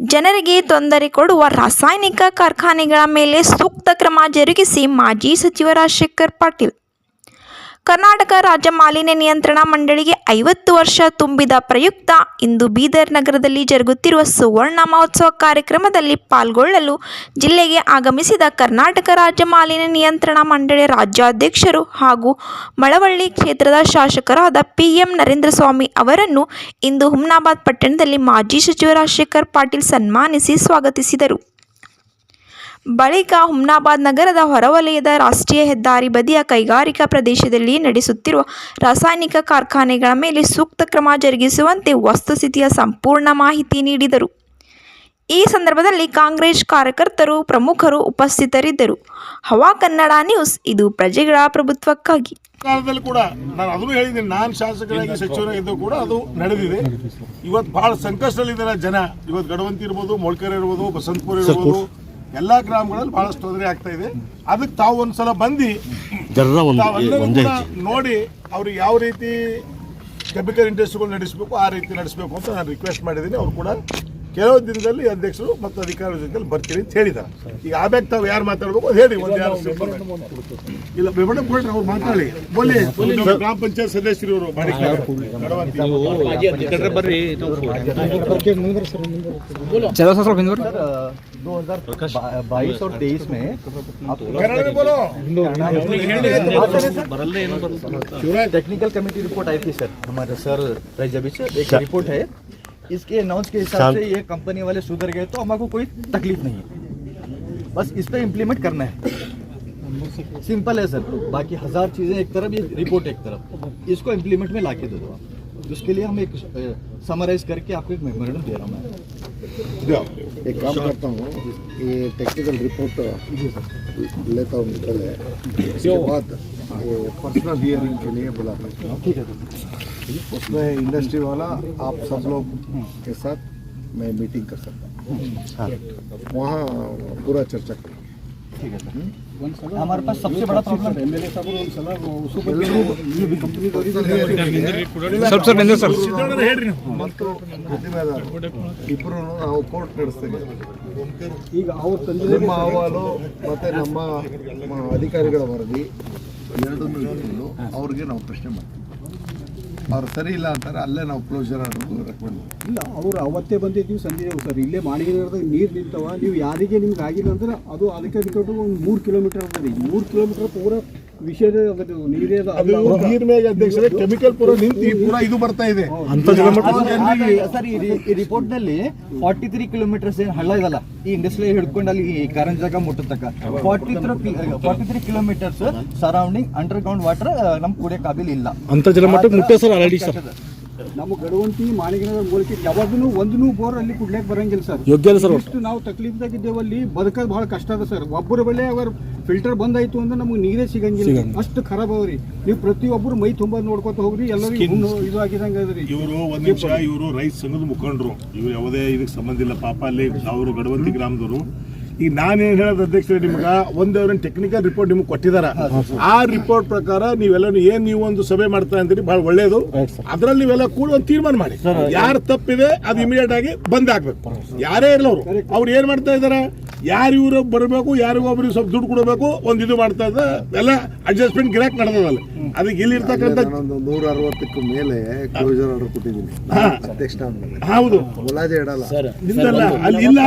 ಜನರಿಗೆ ತೊಂದರೆ ಕೊಡುವ ರಾಸಾಯನಿಕ ಕಾರ್ಖಾನೆಗಳ ಮೇಲೆ ಸೂಕ್ತ ಕ್ರಮ ಜರುಗಿಸಿ ಮಾಜಿ ಸಚಿವ ರಾಜಶೇಖರ್ ಪಾಟೀಲ್ ಕರ್ನಾಟಕ ರಾಜ್ಯ ಮಾಲಿನ್ಯ ನಿಯಂತ್ರಣ ಮಂಡಳಿಗೆ ಐವತ್ತು ವರ್ಷ ತುಂಬಿದ ಪ್ರಯುಕ್ತ ಇಂದು ಬೀದರ್ ನಗರದಲ್ಲಿ ಜರುಗುತ್ತಿರುವ ಸುವರ್ಣ ಮಹೋತ್ಸವ ಕಾರ್ಯಕ್ರಮದಲ್ಲಿ ಪಾಲ್ಗೊಳ್ಳಲು ಜಿಲ್ಲೆಗೆ ಆಗಮಿಸಿದ ಕರ್ನಾಟಕ ರಾಜ್ಯ ಮಾಲಿನ್ಯ ನಿಯಂತ್ರಣ ಮಂಡಳಿಯ ರಾಜ್ಯಾಧ್ಯಕ್ಷರು ಹಾಗೂ ಮಳವಳ್ಳಿ ಕ್ಷೇತ್ರದ ಶಾಸಕರಾದ ಪಿ ಎಂ ನರೇಂದ್ರ ಸ್ವಾಮಿ ಅವರನ್ನು ಇಂದು ಹುಮ್ನಾಬಾದ್ ಪಟ್ಟಣದಲ್ಲಿ ಮಾಜಿ ಸಚಿವ ರಾಜಶೇಖರ್ ಪಾಟೀಲ್ ಸನ್ಮಾನಿಸಿ ಸ್ವಾಗತಿಸಿದರು. ಬಳಿಕ ಹುಮ್ನಾಬಾದ್ ನಗರದ ಹೊರವಲಯದ ರಾಷ್ಟ್ರೀಯ ಹೆದ್ದಾರಿ ಬದಿಯ ಕೈಗಾರಿಕಾ ಪ್ರದೇಶದಲ್ಲಿ ನಡೆಸುತ್ತಿರುವ ರಾಸಾಯನಿಕ ಕಾರ್ಖಾನೆಗಳ ಮೇಲೆ ಸೂಕ್ತ ಕ್ರಮ ಜರುಗಿಸುವಂತೆ ವಸ್ತುಸ್ಥಿತಿಯ ಸಂಪೂರ್ಣ ಮಾಹಿತಿ ನೀಡಿದರು. ಈ ಸಂದರ್ಭದಲ್ಲಿ ಕಾಂಗ್ರೆಸ್ ಕಾರ್ಯಕರ್ತರು, ಪ್ರಮುಖರು ಉಪಸ್ಥಿತರಿದ್ದರು. ಹವಾ ಕನ್ನಡ ನ್ಯೂಸ್, ಇದು ಪ್ರಜೆಗಳ ಪ್ರಭುತ್ವಕ್ಕಾಗಿ. ಕಾಲದಲ್ಲಿ ಕೂಡ ನಾನು ಅದನ್ನು ಹೇಳಿದ್ದೀನಿ. ನಾನು ಶಾಸಕರಾಗಿ ಸಚಿವರಾಗಿದ್ದು ಕೂಡ ಅದು ನಡೆದಿದೆ. ಇವತ್ತು ಬಹಳ ಸಂಕಷ್ಟದಲ್ಲಿದ್ದಾರೆ ಜನ. ಇವತ್ತು ಗಡವಂತಿ ಇರ್ಬೋದು, ಮೊಳ್ಕೆರೆ ಇರ್ಬೋದು, ಬಸಂತಪುರ ಇರ್ಬೋದು ಎಲ್ಲಾ ಗ್ರಾಮಗಳಲ್ಲಿ ಬಹಳಷ್ಟು ತೊಂದರೆ ಆಗ್ತಾ ಇದೆ. ಅದಕ್ಕೆ ತಾವು ಒಂದ್ಸಲ ಬಂದು ನೋಡಿ ಅವ್ರಿಗೆ ಯಾವ ರೀತಿ ಕೆಮಿಕಲ್ ಇಂಡಸ್ಟ್ರಿಗಳು ನಡೆಸಬೇಕು ಆ ರೀತಿ ನಡೆಸಬೇಕು ಅಂತ ನಾನು ರಿಕ್ವೆಸ್ಟ್ ಮಾಡಿದ್ದೀನಿ. ಅವ್ರು ಕೂಡ ಕೆಲವು ದಿನದಲ್ಲಿ ಅಧ್ಯಕ್ಷರು ಮತ್ತು ಅಧಿಕಾರಿಗಳ ಜೊತೆಲಿ ಬರ್ತೀನಿ ಅಂತ ಹೇಳಿದ್ದಾರೆ ಈಗ ಆಮ್ಯಾಗ ತಾವು ಯಾರು ಮಾತಾಡ್ಬೇಕು ಅದು ಹೇಳಿ ಒಂದು ಯಾರು simple ಆಗಿ. ಇಲ್ಲ ಮೇಡಮ್ ಕೊಡ್ರಿ ಅವ್ರು ಮಾತಾಡಿ ಬೋಲಿ ನಮ್ಮ ಗ್ರಾಮ ಪಂಚಾಯತ್ ಸದಸ್ಯರು ಇವರು ಗಡವಂತಿ चलो सर बिंदु दो हजार बाईस और तेईस में आप ಕನ್ನಡ ಬೋಲೋ टेक्निकल कमेटी रिपोर्ट आई थी सर हमारे सर रजबी से एक रिपोर्ट है इसके अनाउंस के हिसाब से ये कंपनी वाले सुधर गए तो हमारे को कोई तकलीफ़ नहीं है। बस इस पर इम्प्लीमेंट करना है। सिंपल है सर बाकी हज़ार चीज़ें एक तरफ़ ये रिपोर्ट एक तरफ़। इसको इम्प्लीमेंट में ला के दे दो आप। उसके लिए हम एक समराइज करके आपको एक मेमोरेंडम दे रहा हूँ मैं। एक काम करता हूँ ये टेक्निकल रिपोर्ट लेता हूँ पहले उसके बाद वो पर्सनल हियरिंग के लिए बुलाता हूँ। ठीक है। उसमें इंडस्ट्री वाला आप सब लोग के साथ मैं मीटिंग कर सकता हूँ। वहाँ पूरा चर्चा करूँ ठीक है सर हमारे पास सबसे बड़ा प्रॉब्लम एम एल ए सब सर बिंदु सर ಹೇಳ್ರಿ ನೀವು ಮತ್ತು ಗುತ್ತಿಗೆದಾರರು ಇಬ್ಬರು ನಾವು ಕೋರ್ಟ್ ನಡೆಸ್ತೀವಿ ಈಗ ನಿಮ್ಮ ಅಹವಾಲು ಮತ್ತೆ ನಮ್ಮ ನಮ್ಮ ಅಧಿಕಾರಿಗಳ ವರದಿ ಎರಡನ್ನೂ ಇಟ್ಕೊಂಡು ಅವ್ರಿಗೆ ನಾವು ಪ್ರಶ್ನೆ ಮಾಡ್ತೀವಿ ಅವ್ರು ಸರಿ ಇಲ್ಲ ಅಂತಾರೆ, ಅಲ್ಲೇ ನಾವು ಕ್ಲೋಸರ್ ಆರ್ಡರ್ ರೆಕಮೆಂಡ್ ಇಲ್ಲ, ಅವ್ರು ಅವತ್ತೇ ಬಂದಿದ್ದೀವಿ ಸಂಜೆ ಸರ್. ಇಲ್ಲೇ ಮಾಡಿಗಿರದ ನೀರು ನಿಂತವ, ನೀವು ಯಾರಿಗೆ ನಿಮ್ಗೆ ಆಗಿಲ್ಲ ಅಂದ್ರೆ ಅದು ಅದಕ್ಕೆ ಒಂದು ಮೂರು ಕಿಲೋಮೀಟರ್ ಅದ ಮೂರು ಕಿಲೋಮೀಟರ್ ಪೂರ ವಿಷಯದ ನೀರೇ ಅದು ನೀರ್ ಮೇಗ ಅಧ್ಯಕ್ಷರೇ ಕೆಮಿಕಲ್ ಪೂರ ನಿಂತು ಪೂರ ಇದು ಬರ್ತಾ ಇದೆ. ಸರ್ ಈ ರಿಪೋರ್ಟ್ನಲ್ಲಿ ಫಾರ್ಟಿ ತ್ರೀ ಕಿಲೋಮೀಟರ್ಸ್ ಏನ್ ಹಳ್ಳ ಇದಲ್ಲ ಈ ಇಂಡಸ್ಟ್ರಿ ಹಿಡ್ಕೊಂಡು ಅಲ್ಲಿ ಕಾರಂಜಾಗ ಮುಟ್ಟತಕ್ಕ forty three forty three kilometres surrounding underground water ನಮ್ ಕುಡಿಯೋ ಕಾಬಿಲ್ ಇಲ್ಲ. ಅಂತರ್ಜಲ ಜಲಮಟ್ಟ ಮುಟ್ಟೆ ಸರ್ ಆಲ್ರೆಡಿ ಸರ್ ನಮ್ಮ ಗಡವಂತಿ ಮಾಣಿಗನಗರ ಮೂಲಕ ಯಾವಾಗೂ ಒಂದನೂ ಬೋರ್ ಅಲ್ಲಿ ಕುಡ್ಲಿಕ್ಕೆ ಬರಂಗಿಲ್ಲ ಸರ್. ಯೋಗ್ಯ ನಾವು ಸರ್. ಇಷ್ಟು ನಾವು ತಕ್ಲೀಫ್ದಾಗಿದ್ದೇವೆ ಅಲ್ಲಿ ಬದುಕೋದು ಬಹಳ ಕಷ್ಟ ಅದ ಸರ್. ಒಬ್ಬರ ಬೆಳೆ ಅವ್ರ ಫಿಲ್ಟರ್ ಬಂದಾಯ್ತು ಅಂದ್ರೆ ನಮಗೆ ನೀರೇ ಸಿಗಂಗಿಲ್ಲ. ಅಷ್ಟು ಖರಾಬ್ ಅವ್ರಿ ನೀವು ಪ್ರತಿಯೊಬ್ಬರು ಮೈ ತುಂಬ ನೋಡ್ಕೊತ ಹೋಗ್ರಿ ಎಲ್ಲರಿಗೂ ಇದು ಆಗಿದಂಗೆ ಅದ್ರಿ ಇವರು ಒಂದು ನಿಮಿಷ ಇವರು ರೈಸ್ ಸಂಘದ ಮುಖಂಡರು. ಇವ್ರು ಯಾವುದೇ ಇದಕ್ಕೆ ಸಂಬಂಧ ಇಲ್ಲ. ಪಾಪ ಅಲ್ಲಿ ಅವರು ಗಡವಂತಿ ಗ್ರಾಮದವರು. ಈಗ ನಾನೇನ್ ಹೇಳೋದು ಅಧ್ಯಕ್ಷರೇ ನಿಮ್ಗ ಒಂದವ್ರ ಟೆಕ್ನಿಕಲ್ ರಿಪೋರ್ಟ್ ನಿಮ್ಗೆ ಕೊಟ್ಟಿದಾರ. ಆ ರಿಪೋರ್ಟ್ ಪ್ರಕಾರ ನೀವೆಲ್ಲ ಏನ್ ನೀವು ಒಂದು ಸಭೆ ಮಾಡ್ತಾ ಅಂತೀರಿ ಬಹಳ ಒಳ್ಳೇದು. ಅದ್ರಲ್ಲಿ ನೀವೆಲ್ಲ ಕೂಡ ಒಂದು ತೀರ್ಮಾನ ಮಾಡಿ. ಯಾರು ತಪ್ಪಿದೆ ಅದು ಇಮಿಡಿಯೇಟ್ ಆಗಿ ಬಂದ್ ಆಗ್ಬೇಕು. ಯಾರೇ ಇರಲ್ಲ ಅವರು. ಅವ್ರು ಏನ್ ಮಾಡ್ತಾ ಇದಾರೆ? ಯಾರು ಇವರು ಬರಬೇಕು ಯಾರಿಗೊಬ್ರಿಗೆ ಸ್ವಲ್ಪ ದುಡ್ಡು ಕೊಡಬೇಕು ಒಂದು ಇದು ಮಾಡ್ತಾ ಇದ್ದ ಎಲ್ಲ ಅಡ್ಜಸ್ಟ್ಮೆಂಟ್ ಗಿರಾಕ್ ನಡೆದಲ್ಲ ಅದಕ್ಕೆ ಇಲ್ಲಿ ಇರ್ತಕ್ಕಂಥ ಒಂದು ನೂರ ಅರವತ್ತಕ್ಕೂ ಮೇಲೆ ಕ್ಲೋಸರ್ ಆರ್ಡರ್ ಕೊಟ್ಟಿದ್ದೀನಿ. ಹೌದು. ಮುಲಾಜೆ ಇಡಲ್ಲ. ಅಲ್ಲಿ ಇಲ್ಲ.